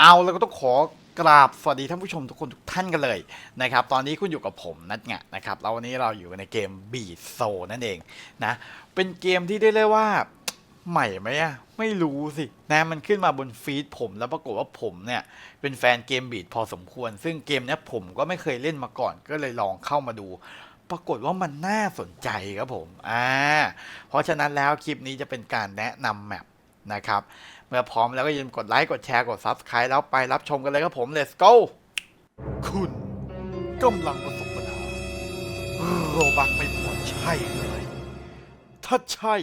เอาแล้วก็ต้องขอกราบสวัสดีท่านผู้ชมทุกคนทุกท่านกันเลยนะครับ ตอนนี้คุณอยู่กับผมนัทไงนะครับแล้ววันนี้เราอยู่ในเกมบีดโซนั่นเองนะ เป็นเกมที่ได้เรียกว่าใหม่ไหมอะไม่รู้สินะมันขึ้นมาบนฟีดผมแล้วปรากฏว่าผมเนี่ย เป็นแฟนเกมบีดพอสมควร ซึ่งเกมเนี้ยผมก็ไม่เคยเล่นมาก่อน ก็เลยลองเข้ามาดู ปรากฏว่ามันน่าสนใจครับผมอ่าเพราะฉะนั้นแล้วคลิปนี้จะเป็นการแนะนำแมปนะครับ เมื่อพร้อมแล้วก็อย่าลืมกดไลค์ กดแชร์ กด Subscribe แล้วไปรับชมกันเลยครับผม let's go คุณกำลังประสบปัญหาโรบักไม่พอใช่เลย ถ้าใช่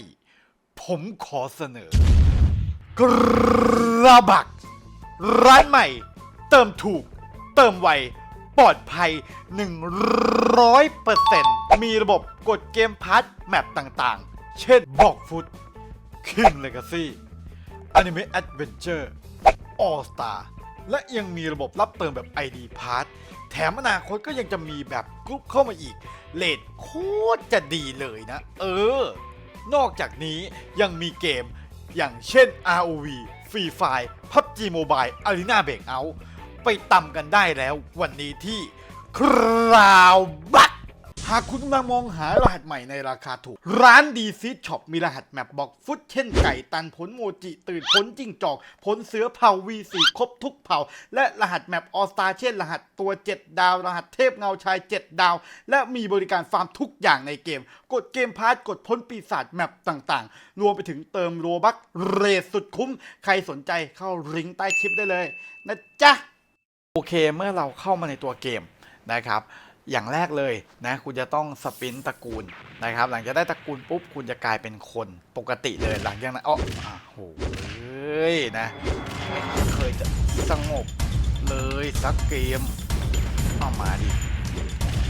ผมขอเสนอกระบัก ร้านใหม่ เติมถูก เติมไวปลอดภัย 100%มีระบบกดเกมพาร์ทแมปต่างๆ เช่นบอกฟุต King Legacy Anime Adventure All Star และยังมีระบบรับเติมแบบ ID Pass แถมอนาคตก็ยังจะมีแบบกรุ๊ปเข้ามาอีก เลทโคตรจะดีเลยนะ เออ นอกจากนี้ยังมีเกมอย่างเช่น ROV Free Fire PUBG Mobile Arena Breakout ไปตำกันได้แล้ววันนี้ที่คราวบักากคุณกำลังมองหารหัสใหม่ในราคาถูก ร้านดีซีช็อปมีรหัสแมปบอกฟุตเช่นไก่ตันผลโมจิตื่นผลจิ้งจอก ผลเสือเผ่า V4 ครบทุกเผ่า และรหัสแมปออสตาเช่น รหัสตัว 7 ดาว รหัสเทพเงาชาย 7 ดาว และมีบริการฟาร์มทุกอย่างในเกม กดเกมพาร์ทกดพ้นปีศาจแมปต่างๆ รวมไปถึงเติมโรบัคเรทสุดคุ้ม ใครสนใจเข้าลิงก์ใต้คลิปได้เลยนะจ๊ะโอเคเมื่อเราเข้ามาในตัวเกมนะครับ อย่างแรกเลยนะคุณจะต้องสปินตระกูลนะครับ หลังจากได้ตระกูลปุ๊บคุณจะกลายเป็นคนปกติเลยหลังจากนั้นอ๋ออะโหเอ้ยนะไม่เคยจะสงบเลยสักเกมเอามาดิ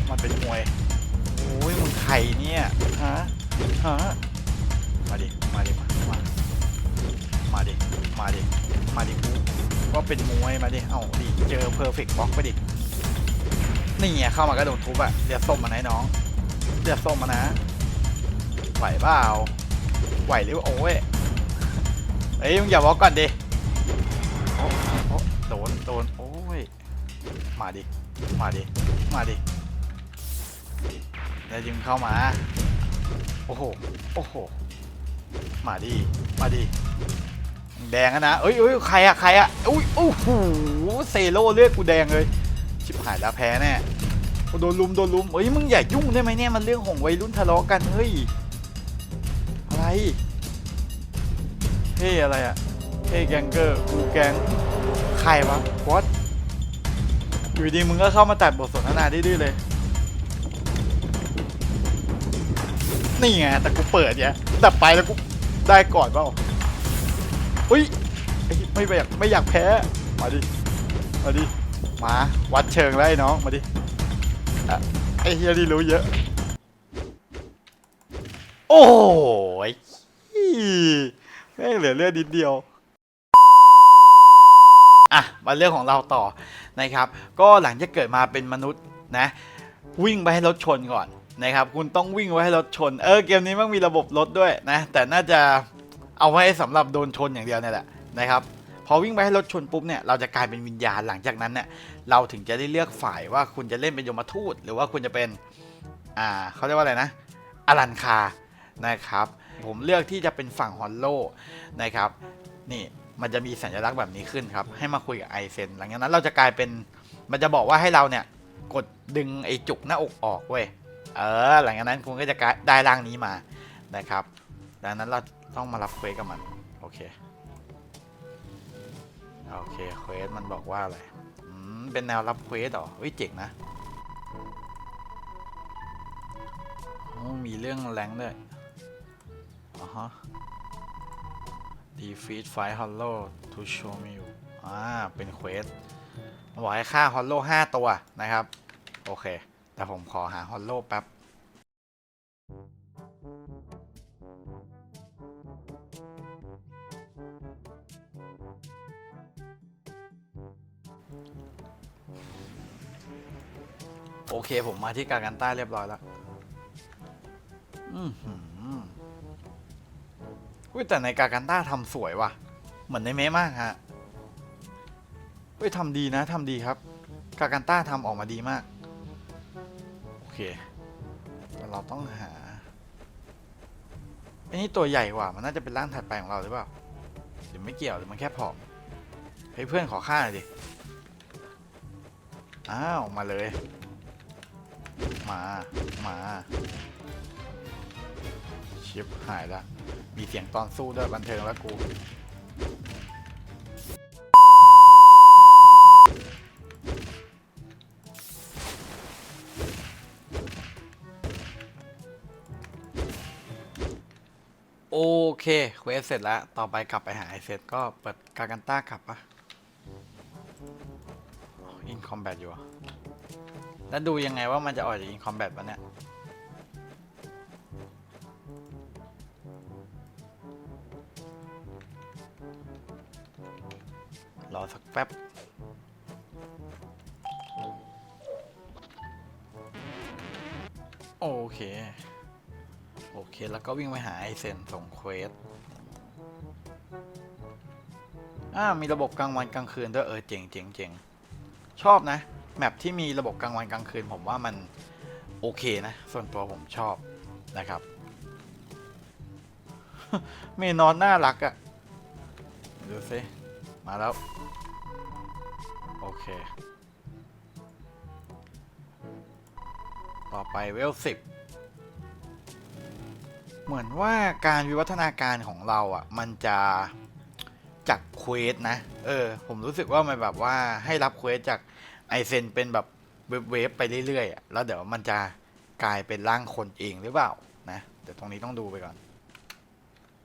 มันเป็นมวยโอ้ยมึงใครเนี่ยฮะฮะมาดิมาดิมามามาดิมาดิมาดิกูก็เป็นมวยมาดิเอ้าดิเจอเพอร์เฟกต์บ็อกไปดิ นี่ไงเข้ามาก็โดนทุบอะเดี๋ยวส้มมานะไอ้น้องเดี๋ยวส้มมานะไหวเปล่าไหวหรือโอ้ยเอ้ยมึงอย่าวอลก่อนดิโอ้โอ้โดนโดนโอ้ยมาดิมาดิมาดิแล้วยิงเข้ามาโอ้โหโอ้โหมาดิมาดิแดงอะนะเอ้ยเอ้ยใครอะใครอะอุ้ยโอ้โหเซโร่เลือดกูแดงเลย ชิบหายแล้วแพ้แน่โดนลุมโดนลุมเอ้ยมึงอย่ายุ่งได้ไหมเนี่ยมันเรื่องของวัยรุ่นทะเลาะกันเฮ้ยอะไรเฮ้ยอะไรอะเฮ้ยแกงเกอร์กูแกงใครวะวอตอยู่ดีมึงก็เข้ามาตัดบทสนทนาดื้อเลยนี่ไงแต่กูเปิดเนี่ยแต่ไปแล้วกูได้ก่อนเปล่าอุ้ยไอ้ไม่อยากไม่อยากแพ้มาดิมาดิ มาวัดเชิงแล้วไอ้น้องมาดิอะไอ้เฮียนี่รู้เยอะ โอ้ยแม่งเหลือเลือดนิดเดียวอะมาเรื่องของเราต่อนะครับ ก็หลังจากเกิดมาเป็นมนุษย์นะ วิ่งไปให้รถชนก่อนนะครับ คุณต้องวิ่งไว้ให้รถชน เออเกมนี้มันมีระบบรถด้วยนะ แต่น่าจะเอาไว้สำหรับโดนชนอย่างเดียวเนี่ยแหละนะครับ พอวิ่งไปให้รถชนปุ๊บเนี่ยเราจะกลายเป็นวิญญาณหลังจากนั้นเนี่ยเราถึงจะได้เลือกฝ่ายว่าคุณจะเล่นเป็นยมทูต หรือว่าคุณจะเป็นอ่าเขาเรียกว่าอะไรนะอลันคานะครับ ผมเลือกที่จะเป็นฝั่งฮอลโลนะครับนี่มันจะมีสัญลักษณ์แบบนี้ขึ้นครับ ให้มาคุยกับไอเซนหลังจากนั้นเราจะกลายเป็นมันจะบอกว่าให้เราเนี่ยกดดึงไอจุกหน้าอกออกเว้ยเออหลังจากนั้นคุณก็จะได้ร่างนี้มานะครับ ดังนั้นเราต้องมารับเควสกับมัน โอเค โอเคเควสมันบอกว่าอะไรอืมเป็นแนวรับเควสเหรอเฮ้ยเจ๋งนะโอ้มีเรื่องแรงด้วยอ๋อฮะ defeat five hollow to show me อ่า เป็นเควสมาบอกให้ฆ่า hollow 5ตัวนะครับ โอเค แต่ผมขอหา hollow แป๊บ โอเคผมมาที่กากันต้าเรียบร้อยแล้วอือหืออุ้ยแต่ในกากันต้าทำสวยว่ะ เหมือนในเมมากฮะเฮ้ยทำดีนะทำดีครับ กากันต้าทำออกมาดีมาก โอเคแต่เราต้องหาไอ้นี่ตัวใหญ่กว่า มันน่าจะเป็นร่างถัดไปของเราหรือเปล่าหรือไม่เกี่ยวหรือมันแค่ผอมเฮ้ยเพื่อนขอค่าหน่อยดิ อ้าว มาเลย มา มาชิปหายละ มีเสียงตอนสู้ด้วยบันเทิงแล้วกู โอเค เควสเสร็จแล้ว ต่อไปกลับไปหาไอเซตก็เปิดกากันต้ากลับปะอินคอมแบทอยู่อะ แล้วดูยังไงว่ามันจะออกจากอินคอมแบทปะเนี่ย รอสักแป๊บ โอเค โอเค แล้วก็วิ่งไปหาไอเซนส่งเควสอ่ามีระบบกลางวันกลางคืนด้วยเออเจ๋งเจ๋งเจ๋งชอบนะ แมปที่มีระบบกลางวันกลางคืน ผมว่ามันโอเคนะ ส่วนตัวผมชอบนะครับ เมนอนน่ารักอะ่ะดูสิมาแล้ว โอเค ต่อไปเวลสิบเหมือนว่าการวิวัฒนาการของเราอะ่ะ มันจะจากเควสนะ เออ ผมรู้สึกว่ามันแบบว่าให้รับเควสจาก ไอเซนเป็นแบบเวฟๆไปเรื่อยๆอะแล้วเดี๋ยวมันจะกลายเป็นร่างคนเองหรือเปล่านะเดี๋ยวตรงนี้ต้องดูไปก่อน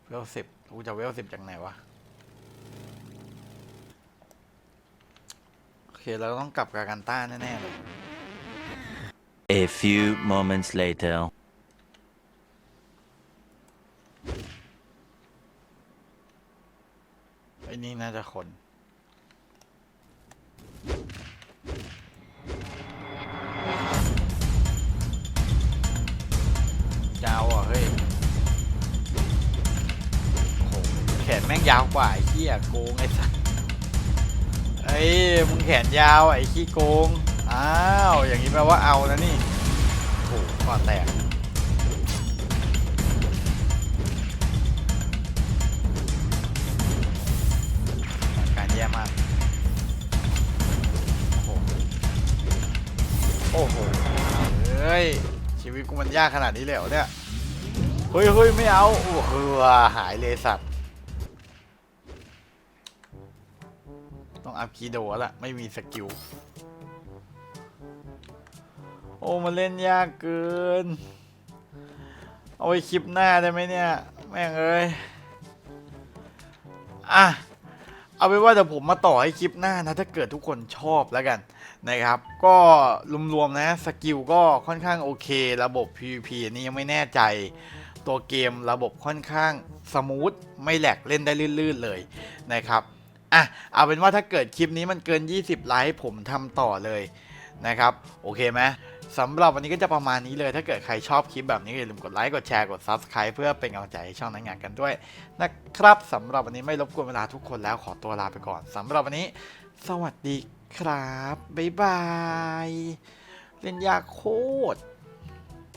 เวลสิบกูจะเวลสิบจากไหนวะโอเคเราต้องกลับกากันต้าแน่ๆเลย A few moments later. ไอ้นี่น่าจะคน ยาวกว่าไอ้เหี้ยโกงไอ้สัสเอ้ยมึงแขนยาวไอ้ขี้โกง อ้าว อย่างนี้แปลว่าเอานะนี่โอ้โหก่อนแตกการแย่มาก โอ้โหเฮ้ย ชีวิตกูมันยากขนาดนี้เลยเหรอเนี่ย เฮ้ยเฮ้ยไม่เอา โอ้โหหายเลยสัตว องอัพคีโดแล้วละไม่มีสกิล โอ้มันเล่นยากเกิน เอาไว้คลิปหน้าได้ไหมเนี่ย แม่งเอ้ย อะ เอาเป็นว่าเดี๋ยวผมมาต่อให้คลิปหน้านะ ถ้าเกิดทุกคนชอบแล้วกันนะครับ ก็รวมๆนะสกิลก็ค่อนข้างโอเค ระบบ PVP อันนี้ยังไม่แน่ใจตัวเกมระบบค่อนข้างสมูทไม่แหลกเล่นได้ลื่นๆเลยนะครับ อะเอาเป็นว่าถ้าเกิดคลิปนี้มันเกิน 20 ไลค์ผมทำต่อเลยนะครับ โอเคไหมสำหรับวันนี้ก็จะประมาณนี้เลย ถ้าเกิดใครชอบคลิปแบบนี้อย่าลืมกดไลค์ กดแชร์ กด Subscribe เพื่อเป็นกำลังใจให้ช่องนักงานกันด้วยนะครับสำหรับวันนี้ไม่รบกวนเวลาทุกคนแล้วขอตัวลาไปก่อนสำหรับวันนี้ สวัสดีครับ บ๊ายบาย เล่นยากโคตร